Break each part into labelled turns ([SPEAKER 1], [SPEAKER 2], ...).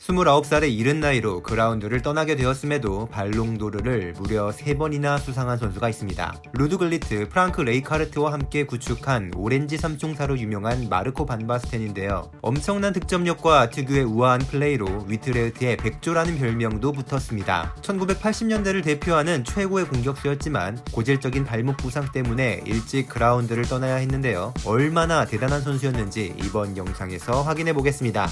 [SPEAKER 1] 29살의 이른 나이로 그라운드를 떠나게 되었음에도 발롱도르를 무려 3번이나 수상한 선수가 있습니다. 루드 글리트, 프랑크 레이카르트와 함께 구축한 오렌지 삼총사로 유명한 마르코 반바스텐인데요. 엄청난 득점력과 특유의 우아한 플레이로 위트레흐트의 백조라는 별명도 붙었습니다. 1980년대를 대표하는 최고의 공격수였지만 고질적인 발목 부상 때문에 일찍 그라운드를 떠나야 했는데요. 얼마나 대단한 선수였는지 이번 영상에서 확인해 보겠습니다.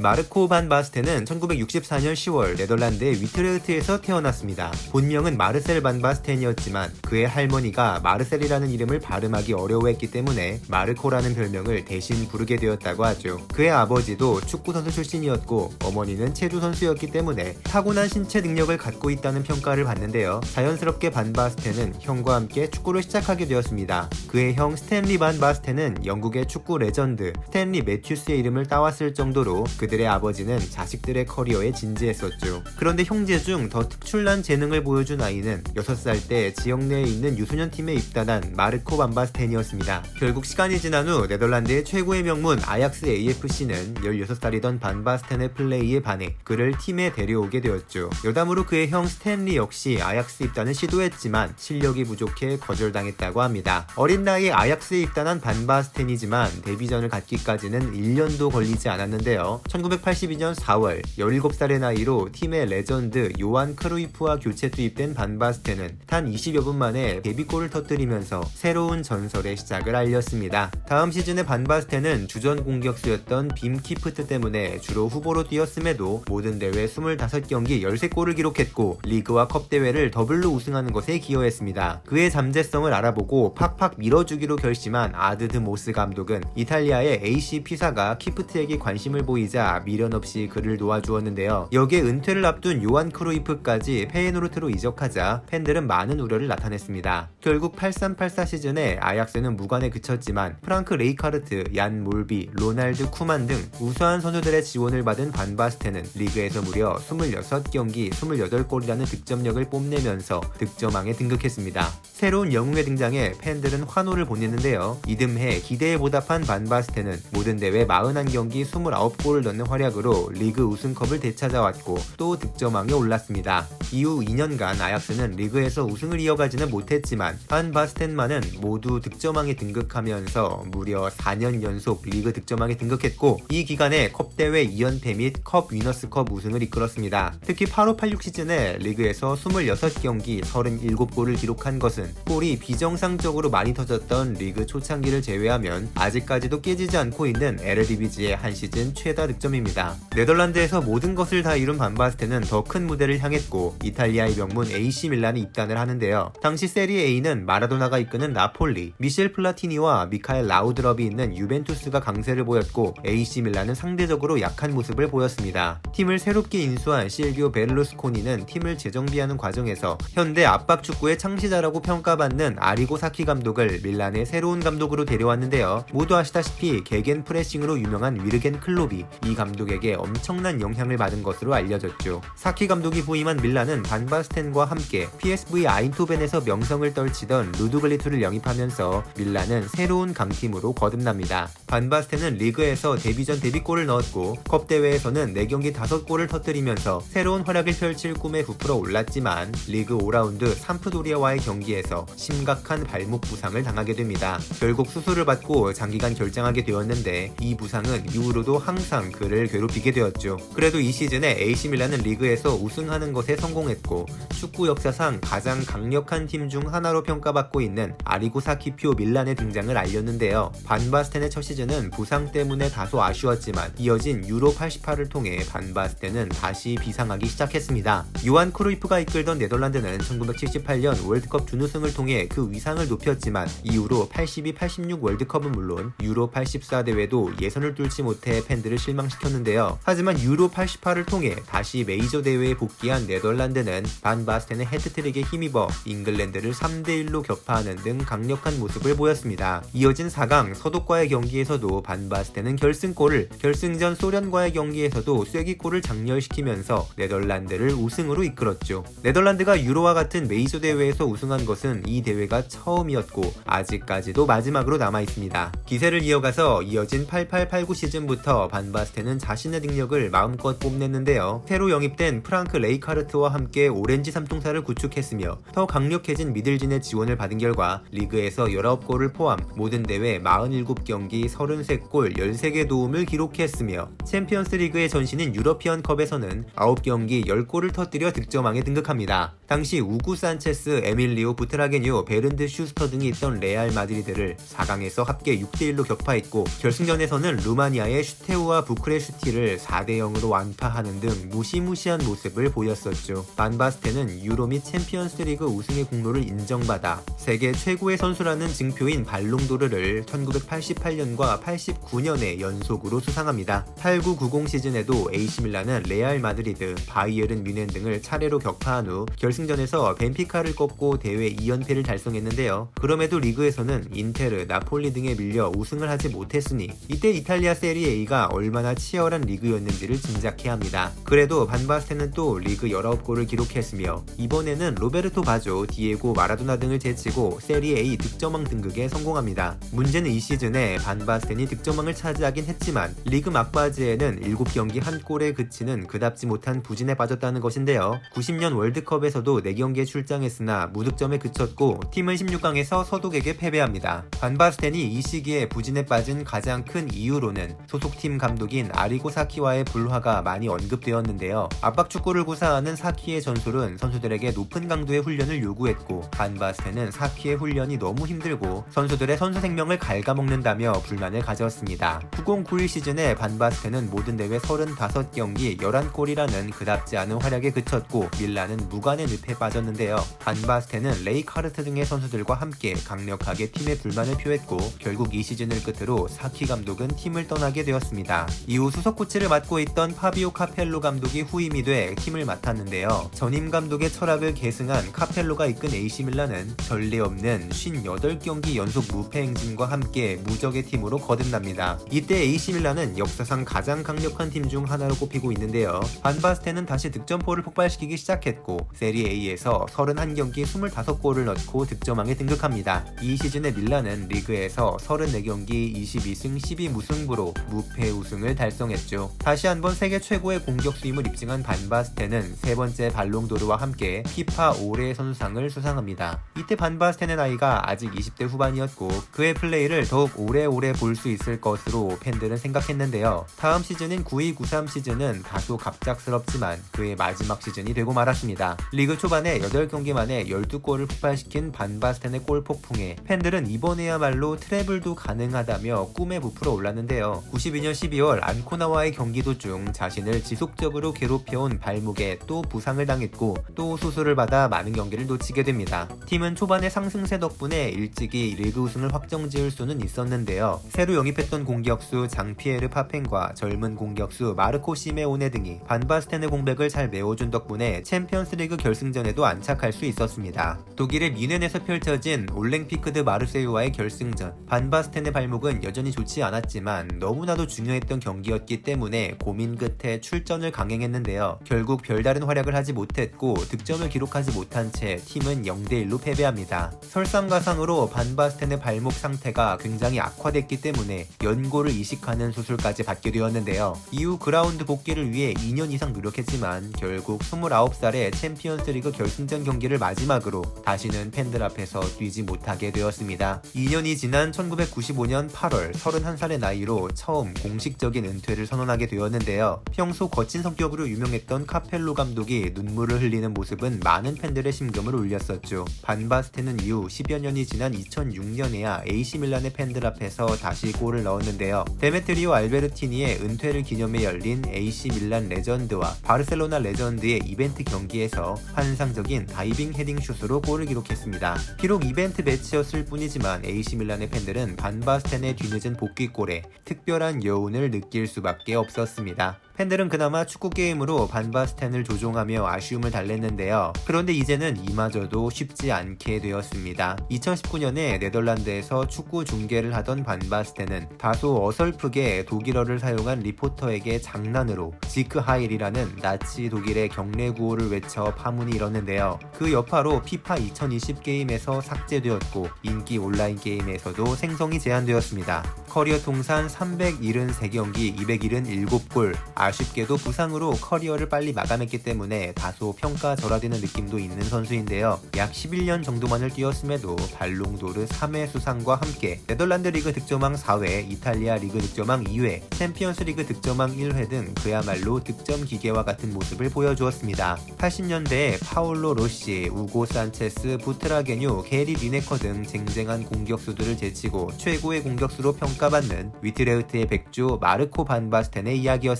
[SPEAKER 1] 마르코 반 바스텐은 1964년 10월 네덜란드의 위트레흐트에서 태어났습니다. 본명은 마르셀 반 바스텐이었지만 그의 할머니가 마르셀이라는 이름을 발음하기 어려워했기 때문에 마르코라는 별명을 대신 부르게 되었다고 하죠. 그의 아버지도 축구 선수 출신이었고 어머니는 체조 선수였기 때문에 타고난 신체 능력을 갖고 있다는 평가를 받는데요. 자연스럽게 반 바스텐은 형과 함께 축구를 시작하게 되었습니다. 그의 형 스탠리 반 바스텐은 영국의 축구 레전드 스탠리 매튜스의 이름을 따왔을 정도로 그 들의 아버지는 자식들의 커리어에 진지했었죠. 그런데 형제 중 더 특출난 재능을 보여준 아이는 6살 때 지역 내에 있는 유소년 팀에 입단한 마르코 반바스텐이었습니다. 결국 시간이 지난 후 네덜란드의 최고의 명문 아약스 AFC는 16살이던 반바스텐의 플레이에 반해 그를 팀에 데려오게 되었죠. 여담으로 그의 형 스탠리 역시 아약스 입단을 시도했지만 실력이 부족해 거절당했다고 합니다. 어린 나이에 아약스에 입단한 반바스텐이지만 데뷔전을 갖기까지는 1년도 걸리지 않았는데요. 1982년 4월 17살의 나이로 팀의 레전드 요한 크루이프와 교체 투입된 반바스텐은 단 20여 분 만에 데뷔골을 터뜨리면서 새로운 전설의 시작을 알렸습니다. 다음 시즌의 반바스텐은 주전 공격수였던 빔 키프트 때문에 주로 후보로 뛰었음에도 모든 대회 25경기 13골을 기록했고 리그와 컵 대회를 더블로 우승하는 것에 기여했습니다. 그의 잠재성을 알아보고 팍팍 밀어주기로 결심한 아드드 모스 감독은 이탈리아의 AC 피사가 키프트에게 관심을 보이자 미련 없이 그를 도와주었는데요. 여기에 은퇴를 앞둔 요한 크루이프까지 페이노르트로 이적하자 팬들은 많은 우려를 나타냈습니다. 결국 83-84 시즌에 아약스는 무관에 그쳤지만 프랑크 레이카르트, 얀 몰비, 로날드 쿠만 등 우수한 선수들의 지원을 받은 반바스텐은 리그에서 무려 26경기 28골이라는 득점력을 뽐내면서 득점왕에 등극했습니다. 새로운 영웅의 등장에 팬들은 환호를 보냈는데요. 이듬해 기대에 보답한 반바스텐은 모든 대회 41경기 29골을 넣는 활약으로 리그 우승컵을 되찾아왔고 또 득점왕에 올랐습니다. 이후 2년간 아약스는 리그에서 우승을 이어가지는 못했지만 반 바스텐만은 모두 득점왕에 등극하면서 무려 4년 연속 리그 득점왕에 등극했고 이 기간에 컵대회 2연패 및 컵 위너스컵 우승을 이끌었습니다. 특히 8586 시즌에 리그에서 26경기 37골을 기록한 것은 골이 비정상적으로 많이 터졌던 리그 초창기를 제외하면 아직까지도 깨지지 않고 있는 에르디비지의 한 시즌 최다 득점입니다. 네덜란드에서 모든 것을 다 이룬 반바스텐은 더큰 무대를 향했고 이탈리아의 명문 AC 밀란에 입단을 하는데요. 당시 세리 A는 마라도나가 이끄는 나폴리, 미셸 플라티니와 미카엘 라우드럽이 있는 유벤투스가 강세를 보였고 AC 밀란은 상대적으로 약한 모습을 보였습니다. 팀을 새롭게 인수한 실비오 베를루스코니는 팀을 재정비하는 과정에서 현대 압박 축구의 창시자라고 평 가받는 아리고 사키 감독을 밀란의 새로운 감독으로 데려왔는데요. 모두 아시다시피 개겐 프레싱으로 유명한 위르겐 클롭이 이 감독에게 엄청난 영향을 받은 것으로 알려졌죠. 사키 감독이 부임한 밀란은 반바스텐과 함께 PSV 아인토벤에서 명성을 떨치던 루드글리투를 영입하면서 밀란은 새로운 강팀으로 거듭납니다. 반바스텐은 리그에서 데뷔전 데뷔골을 넣었고 컵 대회에서는 4경기 5골을 터뜨리면서 새로운 활약을 펼칠 꿈에 부풀어 올랐지만 리그 5라운드 삼프도리아와의 경기에서 심각한 발목 부상을 당하게 됩니다. 결국 수술을 받고 장기간 결장하게 되었는데 이 부상은 이후로도 항상 그를 괴롭히게 되었죠. 그래도 이 시즌에 AC 밀란은 리그에서 우승하는 것에 성공했고 축구 역사상 가장 강력한 팀 중 하나로 평가받고 있는 아리고 사키피오 밀란의 등장을 알렸는데요. 반바스텐의 첫 시즌은 부상 때문에 다소 아쉬웠지만 이어진 유로 88을 통해 반바스텐은 다시 비상하기 시작했습니다. 요한 크루이프가 이끌던 네덜란드는 1978년 월드컵 준우승 을 통해 그 위상을 높였지만 이후로 82-86 월드컵은 물론 유로 84 대회도 예선을 뚫지 못해 팬들을 실망시켰는데요. 하지만 유로 88을 통해 다시 메이저 대회에 복귀한 네덜란드는 반 바스텐의 헤트트릭에 힘입어 잉글랜드를 3대1로 격파하는 등 강력한 모습을 보였습니다. 이어진 4강 서독과의 경기에서도 반 바스텐은 결승골을 결승전 소련과의 경기에서도 쐐기골을 장렬시키면서 네덜란드를 우승으로 이끌었죠. 네덜란드가 유로와 같은 메이저 대회에서 우승한 것은 이 대회가 처음이었고 아직까지도 마지막으로 남아 있습니다. 기세를 이어가서 이어진 88-89 시즌부터 반 바스텐 반바스텐은 자신의 능력을 마음껏 뽐냈는데요. 새로 영입된 프랑크 레이카르트와 함께 오렌지 삼총사를 구축했으며 더 강력해진 미들진의 지원을 받은 결과 리그에서 19골을 포함 모든 대회 47경기 33골 13개 도움을 기록했으며 챔피언스 리그의 전신인 유러피언 컵에서는 9경기 10골을 터뜨려 득점왕에 등극합니다. 당시 우구 산체스, 에밀리오 부 트라게뉴, 베른드 슈스터 등이 있던 레알 마드리드를 4강에서 합계 6대1로 격파했고 결승전에서는 루마니아의 슈테우와 부크레슈티를 4대0으로 완파하는 등 무시무시한 모습을 보였었죠. 반바스테는 유로 및 챔피언스리그 우승의 공로를 인정받아 세계 최고의 선수라는 증표인 발롱도르를 1988년과 89년에 연속으로 수상합니다. 89-90 시즌에도 AC밀란은 레알 마드리드, 바이에른 뮌헨 등을 차례로 격파한 후 결승전에서 벤피카를 꺾고 대회 2연패를 달성했는데요. 그럼에도 리그에서는 인테르, 나폴리 등에 밀려 우승을 하지 못했으니 이때 이탈리아 세리에이가 얼마나 치열한 리그였는지를 짐작해야 합니다. 그래도 반바스테는 또 리그 19골을 기록했으며 이번에는 로베르토 바조, 디에고 마라도나 등을 제치고 세리에이 득점왕 등극에 성공합니다. 문제는 이 시즌에 반바스텐이 득점왕을 차지하긴 했지만 리그 막바지에는 7경기 한 골에 그치는 그답지 못한 부진에 빠졌다는 것인데요. 90년 월드컵에서도 4경기에 출장했으나 무득점에 그 쳤고 팀은 16강에서 서독에게 패배합니다. 반바스텐이 이 시기에 부진에 빠진 가장 큰 이유로는 소속팀 감독인 아리고 사키와의 불화가 많이 언급되었는데요. 압박 축구를 구사하는 사키의 전술은 선수들에게 높은 강도의 훈련을 요구했고 반바스텐은 사키의 훈련이 너무 힘들고 선수들의 선수 생명을 갉아먹는다며 불만을 가졌습니다. 9091 시즌에 반바스텐은 모든 대회 35경기 11골이라는 그답지 않은 활약에 그쳤고 밀라는 무관의 늪에 빠졌는데요. 반바스텐은 레이 카르트 등의 선수들과 함께 강력하게 팀의 불만을 표했고 결국 이 시즌을 끝으로 사키 감독은 팀을 떠나게 되었습니다. 이후 수석 코치를 맡고 있던 파비오 카펠로 감독이 후임이 돼 팀을 맡았는데요. 전임 감독의 철학을 계승한 카펠로가 이끈 AC 밀란은 전례 없는 58경기 연속 무패 행진과 함께 무적의 팀으로 거듭납니다. 이때 AC 밀란은 역사상 가장 강력한 팀 중 하나로 꼽히고 있는데요. 반바스테는 다시 득점포를 폭발시키기 시작했고 세리 A에서 31경기 25골 을 넣고 득점왕에 등극합니다. 이 시즌의 밀란은 리그에서 34경기 22승 12무승부로 무패 우승을 달성했죠. 다시 한번 세계 최고의 공격수임을 입증한 반바스테는 세 번째 발롱도르와 함께 피파 올해의 선수상을 수상합니다. 이때 반바스텐의 나이가 아직 20대 후반이었고 그의 플레이를 더욱 오래오래 볼 수 있을 것으로 팬들은 생각했는데요. 다음 시즌인 92-93 시즌은 다소 갑작스럽지만 그의 마지막 시즌이 되고 말았습니다. 리그 초반에 8경기 만에 12골을 폭발시킨 반바스텐의 골 폭풍에 팬들은 이번에야말로 트래블도 가능하다며 꿈에 부풀어 올랐는데요. 92년 12월 안코나와의 경기 도중 자신을 지속적으로 괴롭혀온 발목에 또 부상을 당했고 또 수술을 받아 많은 경기를 놓치게 됩니다. 팀은 초반에 상승세 덕분에 일찍이 리그 우승을 확정지을 수는 있었는데요. 새로 영입했던 공격수 장피에르 파펜과 젊은 공격수 마르코 시메오네 등이 반바스텐의 공백을 잘 메워준 덕분에 챔피언스리그 결승전에도 안착할 수 있었습니다. 의 뮌헨에서 펼쳐진 올랭피크드 마르세유와의 결승전 반바스텐의 발목은 여전히 좋지 않았지만 너무나도 중요했던 경기였기 때문에 고민 끝에 출전을 강행했는데요. 결국 별다른 활약을 하지 못했고 득점을 기록하지 못한 채 팀은 0대1로 패배합니다. 설상가상으로 반바스텐의 발목 상태가 굉장히 악화됐기 때문에 연고를 이식하는 수술까지 받게 되었는데요. 이후 그라운드 복귀를 위해 2년 이상 노력했지만 결국 29살에 챔피언스 리그 결승전 경기를 마지막으로 다시 는 팬들 앞에서 뛰지 못하게 되었습니다. 2년이 지난 1995년 8월 31살의 나이로 처음 공식적인 은퇴를 선언하게 되었는데요. 평소 거친 성격으로 유명했던 카펠로 감독이 눈물을 흘리는 모습은 많은 팬들의 심금을 울렸었죠. 반바스테는 이후 10여 년이 지난 2006년에야 AC 밀란의 팬들 앞에서 다시 골을 넣었는데요. 데메트리오 알베르티니의 은퇴를 기념해 열린 AC 밀란 레전드와 바르셀로나 레전드의 이벤트 경기에서 환상적인 다이빙 헤딩 슛으로 골을 기록했습니다. 비록 이벤트 매치였을 뿐이지만 AC 밀란의 팬들은 반바스텐의 뒤늦은 복귀골에 특별한 여운을 느낄 수밖에 없었습니다. 팬들은 그나마 축구 게임으로 반바스텐을 조종하며 아쉬움을 달랬는데요. 그런데 이제는 이마저도 쉽지 않게 되었습니다. 2019년에 네덜란드에서 축구 중계를 하던 반바스텐은 다소 어설프게 독일어를 사용한 리포터에게 장난으로 지크 하일이라는 나치 독일의 경례 구호를 외쳐 파문이 일었는데요. 그 여파로 피파 2020 게임에서 삭제되었고 인기 온라인 게임에서도 생성이 제한되었습니다. 커리어 통산 373경기 277골 아쉽게도 부상으로 커리어를 빨리 마감했기 때문에 다소 평가절하되는 느낌도 있는 선수인데요. 약 11년 정도만을 뛰었음에도 발롱도르 3회 수상과 함께 네덜란드 리그 득점왕 4회, 이탈리아 리그 득점왕 2회, 챔피언스 리그 득점왕 1회 등 그야말로 득점 기계와 같은 모습을 보여주었습니다. 80년대에 파올로 로시, 우고 산체스, 부트라게뉴, 게리 리네커 등 쟁쟁한 공격수들을 제치고 최고의 공격수로 평가받는 위트레흐트의 백조 마르코 반바스텐의 이야기였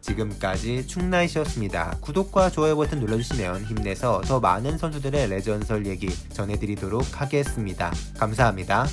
[SPEAKER 1] 지금까지 충나이시였습니다. 구독과 좋아요 버튼 눌러주시면 힘내서 더 많은 선수들의 레전설 얘기 전해드리도록 하겠습니다. 감사합니다.